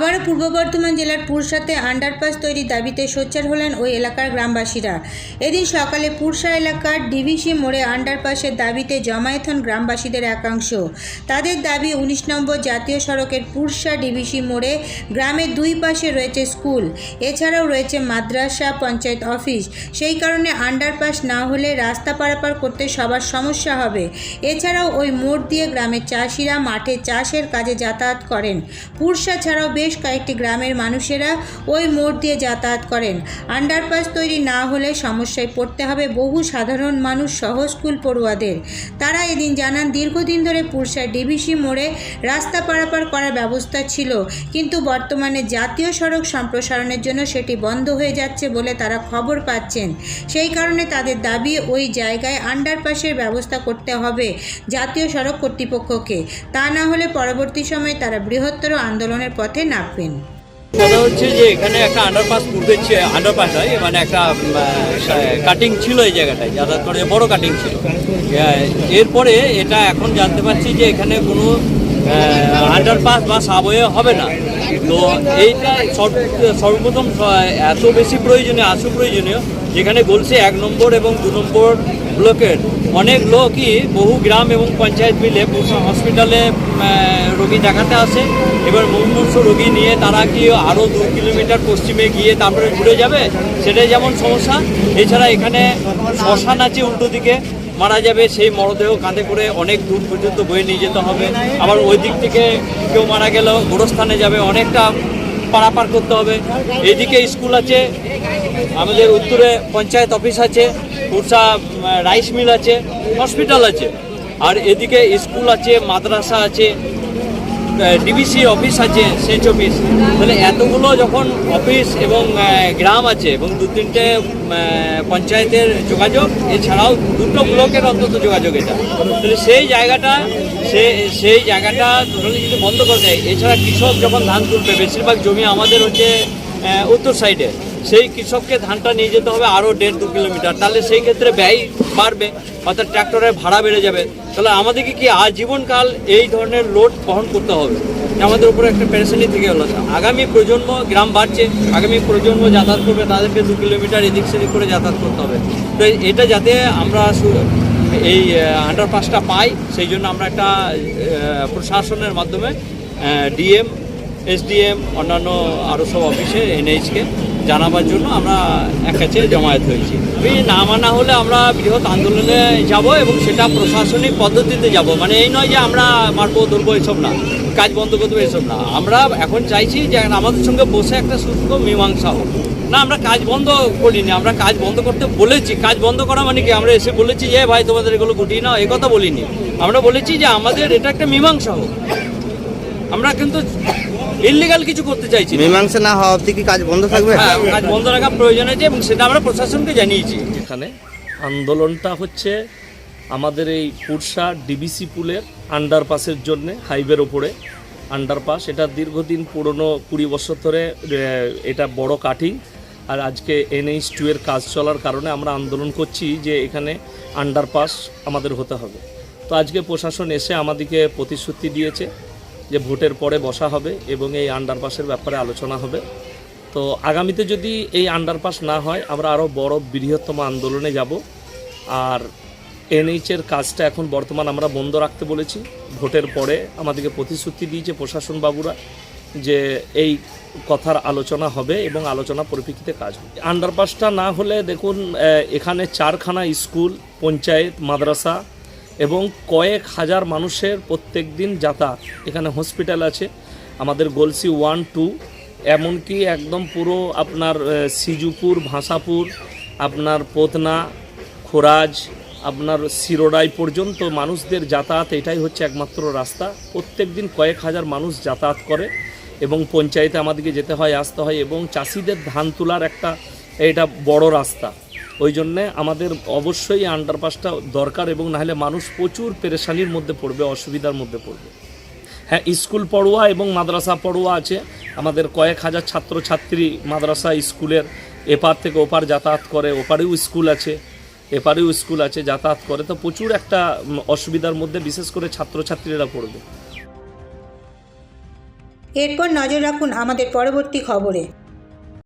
আবারও পূর্ব বর্ধমান জেলার পুরসাতে আন্ডারপাস তৈরির দাবিতে সোচ্চার হলেন ওই এলাকার গ্রামবাসীরা। এদিন সকালে পুরসা এলাকার ডিভিসি মোড়ে আন্ডারপাসের দাবিতে জমায়েত হন গ্রামবাসীদের একাংশ। তাদের দাবি, উনিশ নম্বর জাতীয় সড়কের পুরসা ডিভিসি মোড়ে গ্রামের দুই পাশে রয়েছে স্কুল, এছাড়াও রয়েছে মাদ্রাসা, পঞ্চায়েত অফিস। সেই কারণে আন্ডারপাস না হলে রাস্তা পারাপার করতে সবার সমস্যা হবে। এছাড়াও ওই মোড় দিয়ে গ্রামের চাষিরা মাঠে চাষের কাজে যাতায়াত করেন। পুরসা ছাড়াও বেশ কয়েকটি গ্রামের মানুষেরা ওই মোড় দিয়ে যাতায়াত করেন। আন্ডারপাস তৈরি না হলে সমস্যায় পড়তে হবে বহু সাধারণ মানুষ সহ স্কুল পড়ুয়াদের। তারা এদিন জানান, দীর্ঘদিন ধরে পুরসার ডিভিসি মোড়ে রাস্তা পারাপার করার ব্যবস্থা ছিল, কিন্তু বর্তমানে জাতীয় সড়ক সম্প্রসারণের জন্য সেটি বন্ধ হয়ে যাচ্ছে বলে তারা খবর পাচ্ছেন। সেই কারণে তাদের দাবি, ওই জায়গায় আন্ডারপাসের ব্যবস্থা করতে হবে জাতীয় সড়ক কর্তৃপক্ষকে। তা না হলে পরবর্তী সময়ে তারা বৃহত্তর আন্দোলনের পথে নামবেন কথা হচ্ছে যে এখানে একটা আন্ডারপাস পূর্বে আন্ডারপাস হয় মানে একটা কাটিং ছিল এই জায়গাটায়, যাতায়াত করে বড় কাটিং ছিল। এরপরে এটা এখন জানতে পারছি যে এখানে কোনো আন্ডারপাস বা সাবওয়ে হবে না। তো এইটা সর্বপ্রথম এত বেশি প্রয়োজনীয় আসু প্রয়োজনীয়, যেখানে বলছে এক নম্বর এবং দু নম্বর ব্লকের অনেক লোকই বহু গ্রাম এবং পঞ্চায়েত মিলে হসপিটালে রোগী দেখাতে আসে। এবার মুমূর্ষ রোগী নিয়ে তারা কি আরও দু কিলোমিটার পশ্চিমে গিয়ে তারপরে ঘুরে যাবে? সেটাই যেমন সমস্যা। এছাড়া এখানে শ্মশান আছে উল্টো দিকে মারা যাবে সেই মরদেহ কাঁধে করে অনেক দূর পর্যন্ত বয়ে নিয়ে যেতে হবে। আবার ওই দিক থেকে কেউ মারা গেল গোরস্থানে যাবে। অনেকটা পারাপার করতে হবে। এদিকে স্কুল আছে। আমাদের উত্তরে পঞ্চায়েত অফিস আছে। পুরসা রাইস মিল আছে হসপিটাল আছে। আর এদিকে স্কুল আছে, মাদ্রাসা আছে ডিবিসি অফিস আছে সেচ অফিস। তাহলে এতগুলো যখন অফিস এবং গ্রাম আছে এবং দু তিনটে পঞ্চায়েতের যোগাযোগ, এছাড়াও দুটো ব্লকের অন্তত যোগাযোগ এটা। তাহলে সেই জায়গাটা, সে, সেই জায়গাটা টোটালি যদি বন্ধ করে দেয়, এছাড়া কৃষক যখন ধান তুলবে, বেশিরভাগ জমি আমাদের হচ্ছে উত্তর সাইডে সেই কৃষককে ধানটা নিয়ে যেতে হবে আরও দেড় দু কিলোমিটার। তাহলে সেই ক্ষেত্রে ব্যয় বাড়বে, অর্থাৎ ট্র্যাক্টরের ভাড়া বেড়ে যাবে। তাহলে আমাদেরকে কি আজীবনকাল এই ধরনের লোড বহন করতে হবে? আমাদের উপরে একটা পেরেশানি থেকে গেল। আগামী প্রজন্ম, গ্রাম বাড়ছে, আগামী প্রজন্ম যাতায়াত করবে, তাদেরকে দু কিলোমিটার এদিক সেদিক করে যাতায়াত করতে হবে। তো এটা যাতে আমরা এই আন্ডারপাসটা পাই, সেই জন্য আমরা একটা প্রশাসনের মাধ্যমে ডিএম এসডিএম, অন্যান্য আরও সব অফিসে, এনএইচকে জানাবার জন্য আমরা এক কাছে জমায়েত হয়েছি। এই না মানা হলে আমরা বৃহৎ আন্দোলনে যাব এবং সেটা প্রশাসনিক পদ্ধতিতে যাব। মানে এই নয় যে আমরা মারবো, ধরবো, এসব না। কাজ বন্ধ করে দেবো, এসব না। আমরা এখন চাইছি যে আমাদের সঙ্গে বসে একটা সুস্থ মীমাংসা হোক। না, আমরা কাজ বন্ধ করিনি, আমরা কাজ বন্ধ করতে বলেছি। কাজ বন্ধ করা মানে কি? আমরা এসে বলেছি যে ভাই, তোমাদের এগুলো গুটিয়ে নাও। এই কথা বলিনি। আমরা বলেছি যে আমাদের এটা একটা মীমাংসা হোক। আমরা কিন্তু ইলিগাল কিছু করতে চাইছি। মীমাংসা না হওয়া অবধি কি কাজ বন্ধ থাকবে? হ্যাঁ কাজ বন্ধ রাখা প্রয়োজন আছে এবং সেটা আমরা প্রশাসনকে জানিয়েছি। এখানে আন্দোলনটা হচ্ছে আমাদের এই পুরসা ডিবিসি পুলের আন্ডারপাসের জন্যে হাইওয়ের ওপরে আন্ডারপাস এটা দীর্ঘদিন পুরনো কুড়ি বছর ধরে এটা বড় কাটিং আর আজকে এনএইচ টু এর কাজ চলার কারণে আমরা আন্দোলন করছি যে এখানে আন্ডারপাস আমাদের হতে হবে। তো আজকে প্রশাসন এসে আমাদেরকে প্রতিশ্রুতি দিয়েছে। যে ভোটের পরে বসা হবে এবং এই আন্ডারপাসের ব্যাপারে আলোচনা হবে। তো আগামীতে যদি এই আন্ডারপাস না হয়, আমরা আরও বড় বৃহত্তম আন্দোলনে যাব। আর এনএইচের কাজটা এখন বর্তমান আমরা বন্ধ রাখতে বলেছি। ভোটের পরে আমাদেরকে প্রতিশ্রুতি দিয়েছে প্রশাসন বাবুরা যে এই কথার আলোচনা হবে এবং আলোচনা পরিপ্রেক্ষিতে কাজ হবে। আন্ডারপাসটা না হলে দেখুন এখানে চারখানা স্কুল, পঞ্চায়েত, মাদ্রাসা এবং কয়েক হাজার মানুষের প্রত্যেক দিন যাতায়াত। এখানে হসপিটাল আছে, আমাদের গলসি ওয়ান টু এমনকি একদম পুরো আপনার সিজুপুর, ভাসাপুর, আপনার পোতনা খোরাজ, আপনার শিরোডাই পর্যন্ত মানুষদের যাতায়াত এটাই হচ্ছে একমাত্র রাস্তা। প্রত্যেক দিন কয়েক হাজার মানুষ যাতায়াত করে এবং পঞ্চায়েতে আমাদেরকে যেতে হয়, আসতে হয় এবং চাষিদের ধান তোলার একটা, এটা বড় রাস্তা। ওই জন্যে আমাদের অবশ্যই আন্ডারপাসটা দরকার এবং নাহলে মানুষ প্রচুর পেরেশানির মধ্যে পড়বে, অসুবিধার মধ্যে পড়বে। হ্যাঁ স্কুল পড়ুয়া এবং মাদ্রাসা পড়ুয়া আছে। আমাদের কয়েক হাজার ছাত্রছাত্রী মাদ্রাসা স্কুলের এপার থেকে ওপার যাতায়াত করে, ওপারেও স্কুল আছে, এপারেও স্কুল আছে, যাতায়াত করে। তো প্রচুর একটা অসুবিধার মধ্যে বিশেষ করে ছাত্রছাত্রীরা পড়বে। এরপর নজর রাখুন আমাদের পরবর্তী খবরে।